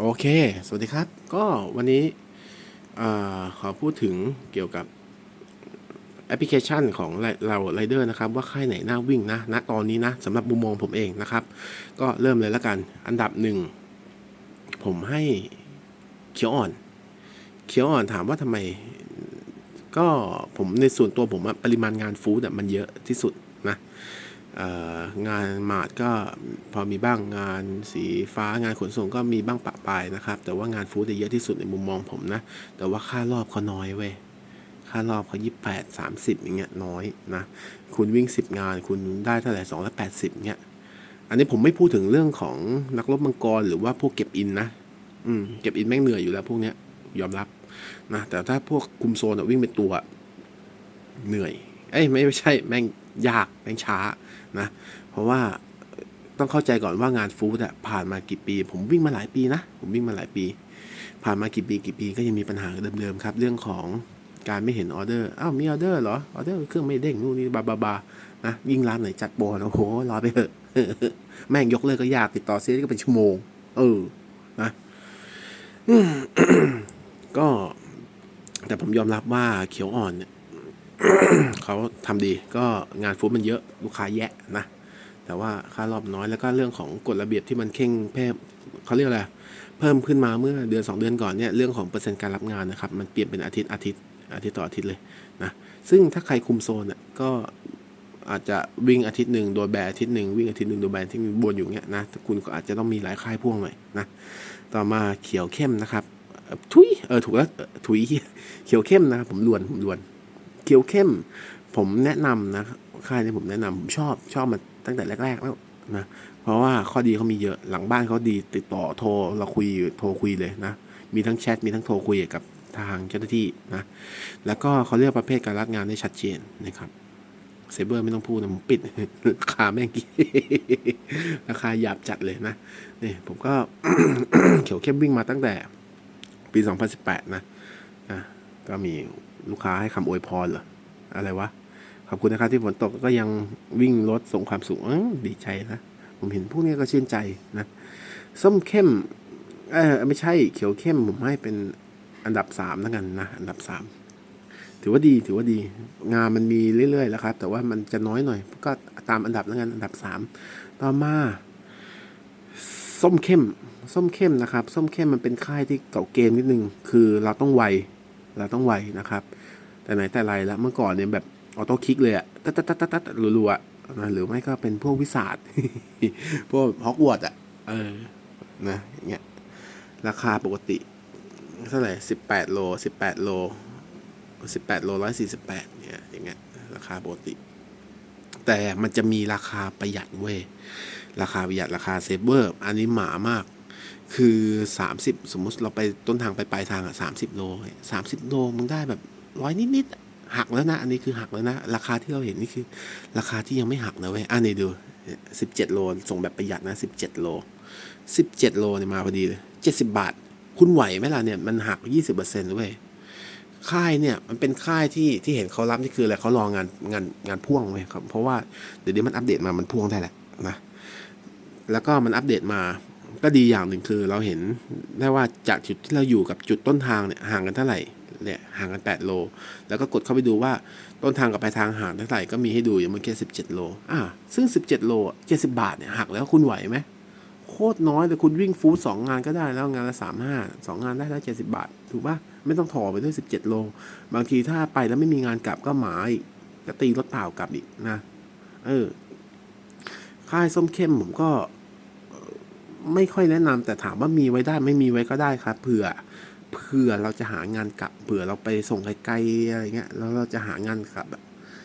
โอเค สวัสดีครับ ก็วันนี้อขอพูดถึงเกี่ยวกับแอปพลิเคชันของเราไรเดอร์นะครับ ว่าค่ายไหนน่าวิ่งนะณตอนนี้นะสำหรับมุมมองผมเองนะครับ ก็เริ่มเลยแล้วกัน อันดับหนึ่ง ผมให้เขียวอ่อน เขียวอ่อนถามว่าทำไม ก็ผมในส่วนตัวผมปริมาณงานฟู้ดะมันเยอะที่สุดนะ งานมาดก็พอมีบ้างงานสีฟ้างานขนส่งก็มีบ้างปะปายนะครับ แต่ว่างานฟู้ดจะเยอะที่สุดในมุมมองผมนะ แต่ว่าค่ารอบเขาน้อยเว้ยค่ารอบเขายี่แปดสามสิบอย่างเงี้ยน้อยนะ คุณวิ่งสิบงานคุณได้เท่าไหร่สองร้อยแปดสิบเงี้ย อันนี้ผมไม่พูดถึงเรื่องของนักรบมังกรหรือว่าพวกเก็บอินนะ อืมเก็บอินแม่งเหนื่อยอยู่แล้วพวกเนี้ยยอมรับนะแต่ถ้าพวกคุมโซนอะวิ่งเป็นตัวเหนื่อย เอ้ยไม่ไม่ใช่แม่ง ยากแม่งช้านะ เพราะว่าต้องเข้าใจก่อนว่างานฟู้ดอะผ่านมากี่ปี ผมวิ่งมาหลายปีนะ ผมวิ่งมาหลายปี ผ่านมากี่ปีกี่ปีก็ยังมีปัญหาเดิมๆครับ เรื่องของการไม่เห็นออเดอร์อ้าวมีออเดอร์เหรอออเดอร์เครื่องไม่เด้งนู่นนี่บาบาบานะยิ่งร้านไหนจัดโปรนะโอ้โหรอไปเถอะแม่งยกเลิกก็ยากติดต่อเซลก็เป็นชั่วโมง เออนะก็ แต่ผมยอมรับว่าเขียวอ่อนเนี่ย เขาทำดีก็งานฟู้ดมันเยอะลูกค้าแยะนะ แต่ว่าค่ารอบน้อยแล้วก็เรื่องของกฎระเบียบที่มันเข่งเพิ่มเขาเรียกอะไรเพิ่มขึ้นมาเมื่อเดือนสองเดือนก่อนเนี่ยเรื่องของเปอร์เซ็นต์การรับงานนะครับ มันเปลี่ยนเป็นอาทิตย์อาทิตย์อาทิตย์ต่ออาทิตย์เลยนะซึ่งถ้าใครคุมโซนอะก็อาจจะวิ่งอาทิตย์หนึ่งโดยแบร์อาทิตย์หนึ่งวิ่งอาทิตย์หนึ่งโดยแบร์ทิตย์หนึ่บนอยู่เงี้ยนะคุณก็อาจจะต้องมีหลายค่ายพ่วงหน่อยนะต่อมาเขียวเข้มนะครับ ทุยเออถูกแล้วถุยเขียวเข้มนะครับผมลวนผมลวน เขียวเข้ม ผมแนะนำนะค่ายนี้ผมแนะนำผมชอบชอบมาตั้งแต่แรก ๆ แล้วนะเพราะว่าข้อดีเขามีเยอะหลังบ้านเขาดีติดต่อโทรเราคุยโทรคุยเลยนะ มีทั้งแชทมีทั้งโทรคุยกับทางเจ้าหน้าที่นะ แล้วก็เขาเรียกประเภทการรับงานได้ชัดเจนนะครับเซเบอร์ไม่ต้องพูดนะผมปิดราคาแม่งกี่ราคาหยาบจัดเลยนะนี่ผมก็เขียวเข้มวิ่งมาตั้งแต่ปี 2018 นะอะก็มี ลูกค้าให้คำอวยพรเหรออะไรวะขอบคุณนะครับที่ฝนตกก็ยังวิ่งรถส่งความสุขดีใจนะผมเห็นพวกนี้ก็ชื่นใจนะส้มเข้มเออไม่ใช่เขียวเข้มผมให้เป็นอันดับสามแล้วกันนะอันดับสามถือว่าดีถือว่าดี งานมันมีเรื่อยๆแล้วครับ แต่ว่ามันจะน้อยหน่อย ก็ตามอันดับแล้วกันอันดับสามต่อมาส้มเข้ม ส้มเข้มนะครับ ส้มเข้มมันเป็นค่ายที่เก่าเกมนิดนึง คือเราต้องไว เราต้องไวนะครับ แต่ไหนแต่ไรแล้วเมื่อก่อนเนี่ยแบบออโต้คลิกเลยอะตัดตัดตัดตัดตัดรัวๆนะหรือไม่ก็เป็นพวกวิสาดพวกฮอกวอตส์อะเออนะอย่างเงี้ยราคาปกติเท่าไหร่สิบแปดโลสิบแปดโลสิบแปดโลร้อยสี่สิบแปดเนี่ยอย่างเงี้ยราคาปกติ แต่มันจะมีราคาประหยัดเว้ยราคาประหยัดราคาเซฟเวอร์ อันนี้หมามาก คือ 30 สมมุติเราไปต้นทางไปปลายทางอะ30โล30โลมึงได้แบบร้อยนิดๆหักแล้วนะ อันนี้คือหักแล้วนะ ราคาที่เราเห็นนี่คือ ราคาที่ยังไม่หักนะเว้ยอะนี่ดู17โลส่งแบบประหยัดนะ17โล17โลเนี่ยมาพอดีเลย70บาท คุณไหวไหมล่ะเนี่ยมันหัก20%เว้ยค่ายเนี่ยมันเป็นค่ายที่ที่เห็นเขารับนี่คืออะไรเขารองานงานงานพ่วงเว้ยครับเพราะว่าเดี๋ยวนี้มันอัปเดตมามันพ่วงได้แหละนะแล้วก็มันอัปเดตมา ก็ดีอย่างหนึ่งคือเราเห็นได้ว่าจากจุดที่เราอยู่กับจุดต้นทางเนี่ยห่างกันเท่าไหร่เนี่ยห่างกัน 8 โล แล้วก็กดเข้าไปดูว่าต้นทางกับปลายทางห่างเท่าไหร่ก็มีให้ดูอย่างเมื่อกี้17โลอ่าซึ่ง 17 โลอะ70บาทเนี่ยหักแล้วคุณไหวไหมโคตรน้อยแต่คุณวิ่งฟูสองงานก็ได้แล้วงานละ35สองงานได้แล้ว70บาท ถูกปะไม่ต้องถอไปด้วย17โล บางทีถ้าไปแล้วไม่มีงานกลับก็หมาอีกก็ตีรถเปล่ากลับอีกนะ เออ ค่ายส้มเข้มผมก็ ไม่ค่อยแนะนำแต่ถามว่ามีไว้ได้ไม่มีไว้ก็ได้ครับเผื่อเผื่อเราจะหางานกลับเผื่อเราไปส่งไกลๆอะไรเงี้ยแล้วเราจะหางานกลับ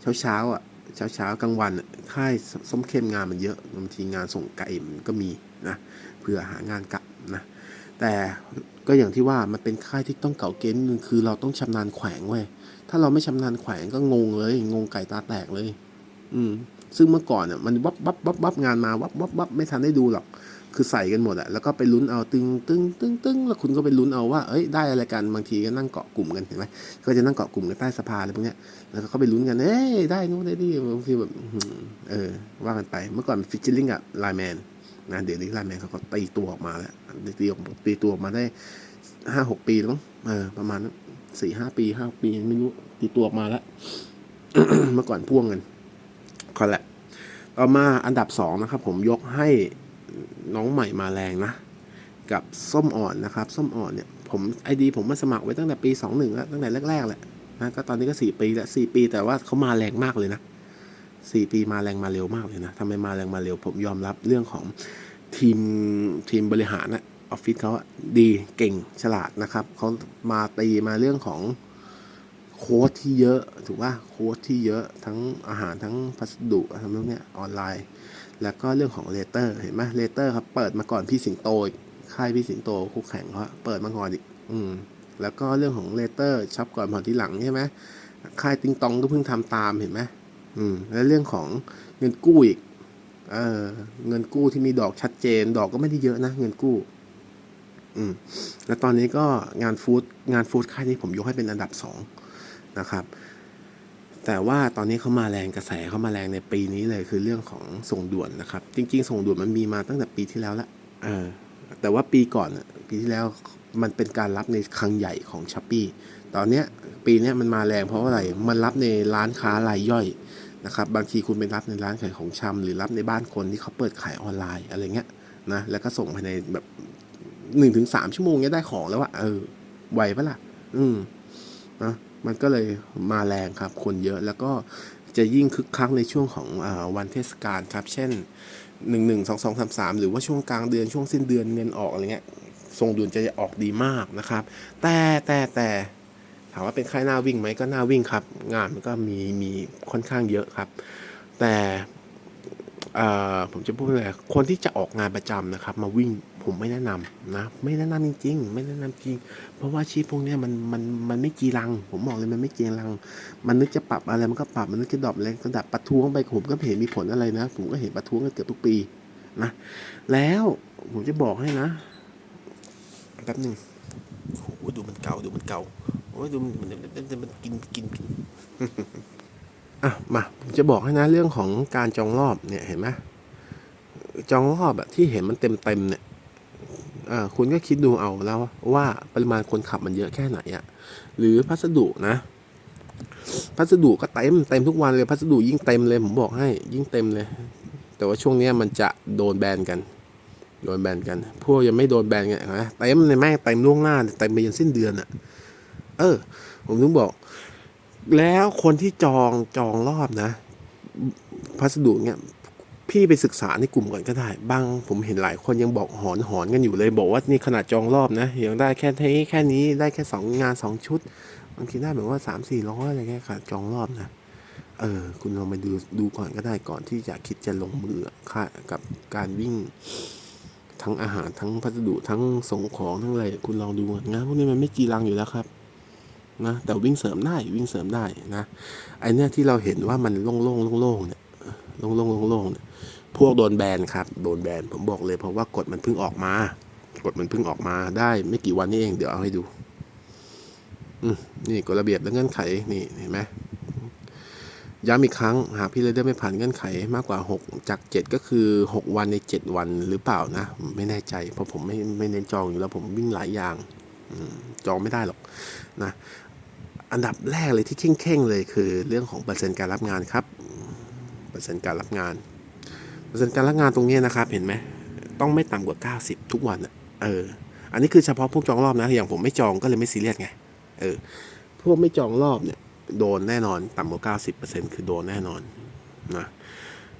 เช้าเช้าๆอะเช้าเช้ากลางวันค่ายส้มเข้มงานมันเยอะบางทีงานส่งไกลมันก็มีนะเผื่อหางานกลับนะแต่ก็อย่างที่ว่ามันเป็นค่ายที่ต้องเก่าเกณฑ์นึงคือเราต้องชำนาญแขวงเว้ยถ้าเราไม่ชำนาญแขวงก็งงเลย งงไก่ตาแตกเลย อืม ซึ่งเมื่อก่อนเนี่ยมันวับวับวับวับงานมาวับวับวับไม่ทันได้ดูหรอก คือใส่กันหมดอะแล้วก็ไปลุ้นเอาตึงตึงตึงตึงแล้วคุณก็ไปลุ้นเอาว่าเอ้ยได้อะไรกันบางทีก็นั่งเกาะกลุ่มกันเห็นไหมก็จะนั่งเกาะกลุ่มกันใต้สะพานอะไรพวกเนี้ยแล้วก็เขาไปลุ้นกันเอ้ยได้นู่นได้นี่บางทีแบบเออว่ากันไปเมื่อก่อนฟิชเชอร์ลิงกับไลแมนนะเดี๋ยวนี้ไลแมนเขาก็ตีตัวออกมาแล้วตีออกตีตัวออกมาได้ห้าหกปีแล้วมั้งเออประมาณสี่ห้าปีห้าปีไม่รู้ตีตัวออกมาแล้วเมื่อก่อนพ่วงกันก็แหละต่อมาอันดับสองนะครับ ผมยกให้ น้องใหม่มาแรงนะ กับส้มอ่อนนะครับ ส้มอ่อนเนี่ยผมไอดีผมมาสมัครไว้ตั้งแต่ปีสองหนึ่งแล้วตั้งแต่แรกๆแหละนะก็ตอนนี้ก็สี่ปีล้วสี่ปี แต่ว่าเขามาแรงมากเลยนะสี่ปีมาแรงมาเร็วมากเลยนะทำไมมาแรงมาเร็ว ผมยอมรับเรื่องของทีมทีมบริหารนะออฟฟิศเขาดีเก่งฉลาดนะครับเขามาตีมาเรื่องของ โค้ดที่เยอะถูกป่ะโค้ดที่เยอะทั้งอาหารทั้งพัสดุทั้งพวกเนี้ยออนไลน์ แล้วก็เรื่องของเลเตอร์เห็นไหมเลเตอร์ครับเปิดมาก่อนพี่สิงโตอีกค่ายพี่สิงโตคู่แข่งเขาเปิดมาก่อนอีกอืมแล้วก็เรื่องของเลเตอร์ช็อปก่อนผ่อนที่หลังใช่ไหมค่ายติงตองก็เพิ่งทำตามเห็นไหมอืมแล้วเรื่องของเงินกู้อีกเออเงินกู้ที่มีดอกชัดเจน ดอกก็ไม่ได้เยอะนะ เงินกู้ อืม แล้วตอนนี้ก็งานฟู้ดงานฟู้ดค่ายนี้ผมยกให้เป็นอันดับสอง นะครับ แต่ว่าตอนนี้เขามาแรงกระแสเขามาแรงในปีนี้เลยคือเรื่องของส่งด่วนนะครับ จริง ๆ ส่งด่วนมันมีมาตั้งแต่ปีที่แล้วละเออแต่ว่าปีก่อนอะปีที่แล้วมันเป็นการรับในครั้งใหญ่ของช้อปปีตอนเนี้ยปีเนี้ยมันมาแรงเพราะว่าอะไรมันรับในร้านค้ารายย่อยนะครับ บางทีคุณไปรับในร้านขายของชำหรือรับในบ้านคนที่เขาเปิดขายออนไลน์อะไรเงี้ยนะแล้วก็ส่งภายในแบบหนึ่งถึงสามชั่วโมงเนี้ยได้ของแล้วอะเออไหวปะล่ะ อืม นะมันก็เลยมาแรงครับคนเยอะแล้วก็จะยิ่งคึกคักในช่วงของอวันเทศกาลครับ เช่น 1 1 2 2 3 3 หรือว่าช่วงกลางเดือนช่วงสิ้นเดือนเงินออกอะไรเงี้ยทรงด่วนจะออกดีมากนะครับ แต่แต่แต่ถามว่าเป็นค่ายหน้าวิ่งไหมก็หน้าวิ่งครับ งานมันก็มีมีค่อนข้างเยอะครับ แต่ผมจะพูดอะไรคนที่จะออกงานประจำนะครับ มาวิ่ง ผมไม่แนะนำนะไม่แนะนำจริง ๆ ไม่แนะนำจริง เพราะว่าชีพพวกนี้มันมันมันไม่จีรัง ผมบอกเลยมันไม่จีรัง มันนึกจะปรับอะไรมันก็ปรับมันนึกจะดรอปอะไรก็ดับประท้วงไปผมก็เห็นมีผลอะไรนะ ผมก็เห็นประท้วงกันเกือบทุกปีนะแล้วผมจะบอกให้นะแป๊บหนึ่งโอ้โหดูมันเก่าดูมันเก่าโอ้ยดูมันมันมันมันกินกินอะมาผมจะบอกให้นะเรื่องของการจองรอบเนี่ยเห็นไหมจองรอบอะที่เห็นมันเต็มเต็มเนี่ย คุณก็คิดดูเอาแล้วว่าปริมาณคนขับมันเยอะแค่ไหนอะหรือพัสดุนะ พัสดุก็เต็มเต็มทุกวันเลยพัสดุยิ่งเต็มเลยผมบอกให้ยิ่งเต็มเลย แต่ว่าช่วงนี้มันจะโดนแบนกัน โดนแบนกัน พวกยังไม่โดนแบนกันนะเต็มเลยแม่งเต็มล่วงหน้าเต็มไปยันสิ้นเดือนอะเออ ผมถึงบอก แล้วคนที่จองจองรอบนะ พัสดุเนี้ย พี่ไปศึกษาในกลุ่มก่อนก็ได้ บางผมเห็นหลายคนยังบอกหอนหอนกันอยู่เลย บอกว่านี่ขนาดจองรอบนะยังได้แค่แค่นี้ได้แค่สองงานสองชุดบางทีได้แบบว่าสามสี่ร้อยอะไรเงี้ยค่ะจองรอบนะเออคุณลองไปดูดูก่อนก็ได้ก่อนที่จะคิดจะลงมือค่ากับการวิ่งทั้งอาหารทั้งพัสดุทั้งส่งของทั้งอะไรคุณลองดูนงานพวกนี้มันไม่จีรังอยู่แล้วครับนะแต่วิ่งเสริมได้วิ่งเสริมได้นะไอเนี้ยที่เราเห็นว่ามันโล่งๆโล่งๆเนี่ย โล่งๆโล่งๆพวกโดนแบนครับ โดนแบนผมบอกเลยเพราะว่ากฎมันเพิ่งออกมากฎมันเพิ่งออกมาได้ไม่กี่วันนี้เองเดี๋ยวเอาให้ดูอืนี่กฎระเบียบและเงื่อนไขนี่เห็นไหมย้ำอีกครั้งหากพี่เลเดอร์ไม่ผ่านเงื่อนไขมากกว่า 6 จาก 7 ก็คือ 6 วันใน 7 วันหรือเปล่านะ ไม่แน่ใจ เพราะผมไม่ไม่เน้นจองอยู่แล้วผมวิ่งหลายอย่างจองไม่ได้หรอกนะอันดับแรกเลยที่เข่งๆเลยคือเรื่องของเปอร์เซ็นต์การรับงานครับ เปอร์เซ็นต์การรับงาน เปอร์เซ็นต์การรับงานตรงนี้นะครับ เห็นไหมต้องไม่ต่ำกว่า 90 ทุกวันอเออ อันนี้คือเฉพาะพวกจองรอบนะ อย่างผมไม่จองก็เลยไม่ซีเรียสไง เออ พวกไม่จองรอบเนี่ยโดนแน่นอน ต่ำกว่า 90%คือโดนแน่นอนนะ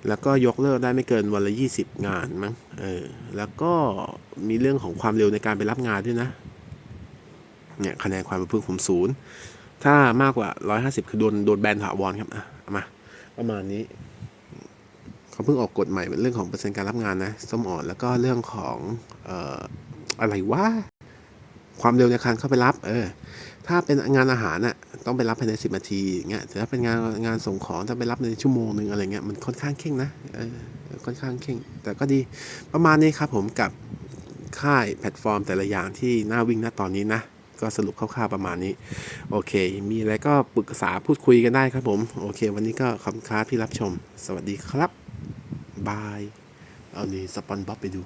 แล้วก็ยกเลิกได้ไม่เกินวันละ 20 งานมั้ง เออ แล้วก็มีเรื่องของความเร็วในการไปรับงานด้วยนะ เนี่ยคะแนนความประพฤติผมศูนย์ ถ้ามากกว่า 150 คือโดนโดนแบนถาวรครับ อะเอามา ประมาณนี้ เขาเพิ่งออกกฎใหม่เรื่องของเปอร์เซ็นต์การรับงานนะส้มอ่อนแล้วก็เรื่องของเอ่ออะไรว่าความเร็วในการเข้าไปรับ เออ ถ้าเป็นงานอาหารน่ะต้องไปรับภายในสิบนาทีอย่างเงี้ยแต่ถ้าเป็นงานงานส่งของต้องไปรับในชั่วโมงหนึ่งอะไรเงี้ยมันค่อนข้างเข่งนะเออค่อนข้างเข่ง แต่ก็ดีประมาณนี้ครับผมกับค่ายแพลตฟอร์มแต่ละอย่างที่น่าวิ่งณตอนนี้นะก็สรุปคร่าวๆประมาณนี้ โอเค มีอะไรก็ปรึกษาพูดคุยกันได้ครับผม โอเค วันนี้ก็ขอบคุณครับที่รับชม สวัสดีครับ บาย เอานี่สปอนบ๊อบไปดู